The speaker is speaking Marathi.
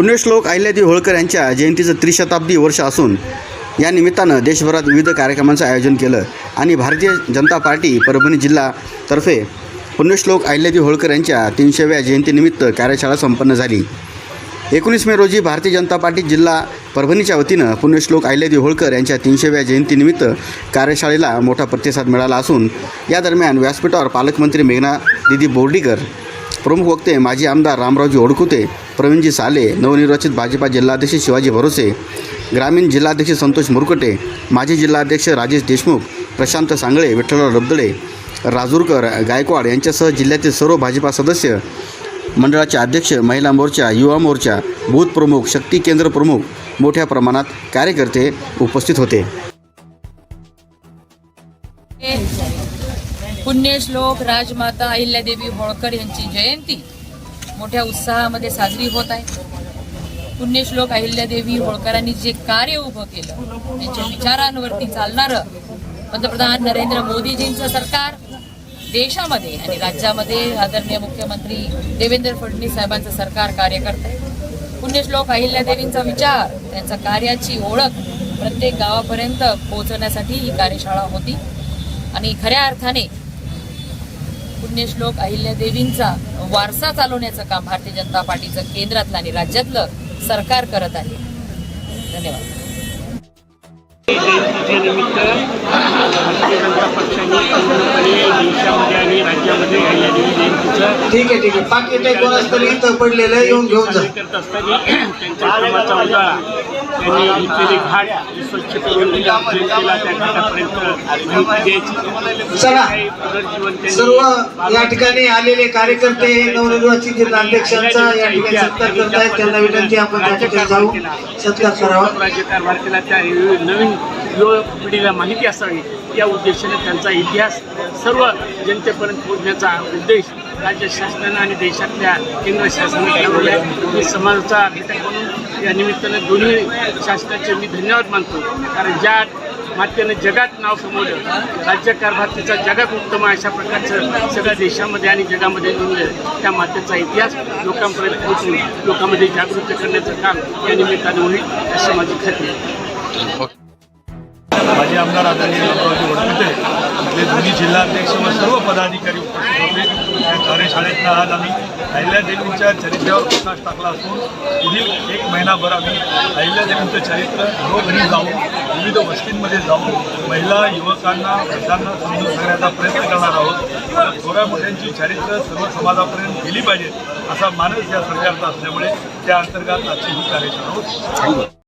पुण्यश्लोक अहिल्यादेवी होळकर यांच्या जयंतीचं त्रिशताब्दी वर्ष असून या निमित्तानं देशभरात विविध कार्यक्रमांचं आयोजन केलं. आणि भारतीय जनता पार्टी परभणी जिल्हातर्फे पुण्यश्लोक अहिल्यादेवी होळकर यांच्या तीनशेव्या जयंतीनिमित्त कार्यशाळा संपन्न झाली. एकोणीस मे रोजी भारतीय जनता पार्टी जिल्हा परभणीच्या वतीनं पुण्यश्लोक अहिल्यादेवी होळकर यांच्या तीनशेव्या जयंतीनिमित्त कार्यशाळेला मोठा प्रतिसाद मिळाला असून या दरम्यान व्यासपीठावर पालकमंत्री मेघना दिदी बोर्डीकर प्रमुख वक्ते माजी आमदार रामरावजी ओडकुते प्रवीणजी साले नवनिर्वाचित भाजपा जिल्हाध्यक्ष शिवाजी भरोसे ग्रामीण जिल्हाध्यक्ष संतोष मुरकटे माजी जिल्हाध्यक्ष राजेश देशमुख प्रशांत सांगळे विठ्ठलराव रबदळे राजूरकर गायकवाड यांच्यासह जिल्ह्यातील सर्व भाजपा सदस्य मंडळाचे अध्यक्ष महिला मोर्चा युवा मोर्चा बूथ प्रमुख शक्ती केंद्र प्रमुख मोठ्या प्रमाणात कार्यकर्ते उपस्थित होते. पुण्यश्लोक राजमाता अहिल्यादेवी होळकर यांची जयंती मोठ्या उत्साहामध्ये साजरी होत आहे. पुण्यश्लोक अहिल्यादेवी होळकरांनी जे कार्य उभं केलं त्यांच्या विचारांवरती चालणारं पंतप्रधान नरेंद्र मोदीजींचं सरकार देशामध्ये आणि राज्यामध्ये आदरणीय मुख्यमंत्री देवेंद्र फडणवीस साहेबांचं सरकार कार्य करत आहे पुण्यश्लोक अहिल्यादेवींचा विचार त्यांच्या कार्याची ओळख प्रत्येक गावापर्यंत पोहोचवण्यासाठी ही कार्यशाळा होती. आणि खऱ्या अर्थाने पुण्यश्लोक अहिल्यादेवींचा वारसा चालवण्याचं काम भारतीय जनता पार्टीचं केंद्रातलं आणि राज्यातलं सरकार करत आहे. धन्यवाद. जयंतीच्या निमित्त भारतीय जनता पक्षाने ठीक आहे ठीक आहे. पाकिट आहे कोणाच तरी इथं पडलेलं आहे, येऊन घेऊन जा. साजरी करत असताना त्यांच्या कामाचा उजाळा. त्यांनी घेतलेली घाट स्वच्छ करून जयंतीला त्या घाटापर्यंत माहिती द्यायची. चला. सर्व या ठिकाणी आलेले कार्यकर्ते नवनिर्वाचित जिल्हाध्यक्षांचा या ठिकाणी सत्कार करतायत. त्यांना विनंती आपण त्या ठिकाणी जाऊ. सत्कार करावा. राज्यकारभार केला. त्या नवीन युवा पिढीला माहिती असावी. या उद्देशाने त्यांचा इतिहास सर्व जनतेपर्यंत पोहोचण्याचा उद्देश राज्य शासनानं आणि देशातल्या केंद्र शासनानं ठरवलं आहे मी समाजाचा घटक म्हणून या निमित्तानं दोन्ही शासनाचे मी धन्यवाद मानतो. कारण ज्या मातेनं जगात नाव कमवलं राज्यकारभार तिचा जगात उत्तम अशा प्रकारचं सगळ्या देशामध्ये आणि जगामध्ये नोंदलं त्या मातेचा इतिहास लोकांपर्यंत पोहोचून लोकांमध्ये जागृत करण्याचं काम या निमित्तानं होईल अशी माझी खात्री आहे. आमदार आदरणीय आपले दोन्ही जिल्हाध्यक्ष व सर्व पदाधिकारी उपस्थित होते. या कार्यशाळेतनं आज आम्ही अहिल्यादेवींच्या चरित्रावर प्रकाश टाकला असून पुढील एक महिनाभर आम्ही अहिल्यादेवींचं चरित्र घरोघरी जाऊन विविध वस्तींमध्ये जाऊन महिला युवकांना वृद्धांना समजून सांगण्याचा प्रयत्न करणार आहोत. थोड्या मोठ्यांची चरित्र सर्व समाजापर्यंत गेली पाहिजेत असा मानस या सरकारचा असल्यामुळे त्या अंतर्गत आजची ही कार्यशाळा होती.